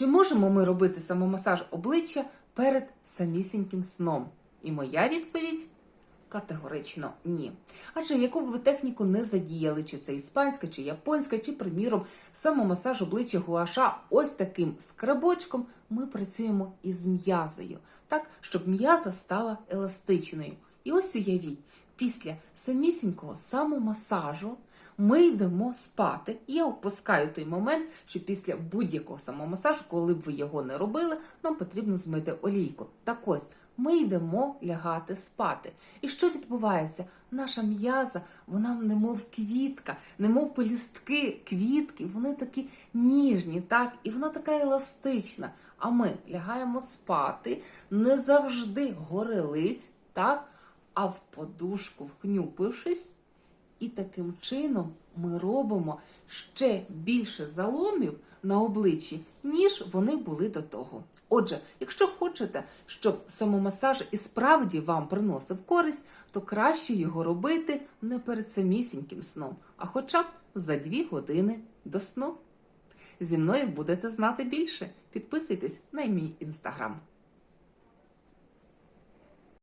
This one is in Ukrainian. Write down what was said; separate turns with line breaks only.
Чи можемо ми робити самомасаж обличчя перед самісіньким сном? І моя відповідь категорично ні. Адже яку б ви техніку не задіяли, чи це іспанська, чи японська, чи, приміром, самомасаж обличчя гуаша ось таким скрабочком, ми працюємо із м'язою, так, щоб м'яза стала еластичною. І ось уявіть, після самісінького самомасажу ми йдемо спати. Я опускаю той момент, що після будь-якого самомасажу, коли б ви його не робили, нам потрібно змити олійку. Так ось. Ми йдемо лягати спати. І що відбувається? Наша м'яза, вона немов квітка, немов полістки квітки, вони такі ніжні, так, і вона така еластична. А ми лягаємо спати не завжди горелиць, так, а в подушку вхнюпившись. І таким чином ми робимо ще більше заломів на обличчі, ніж вони були до того. Отже, якщо хочете, щоб самомасаж і справді вам приносив користь, то краще його робити не перед самісіньким сном, а хоча б за дві години до сну. Зі мною будете знати більше. Підписуйтесь на мій інстаграм.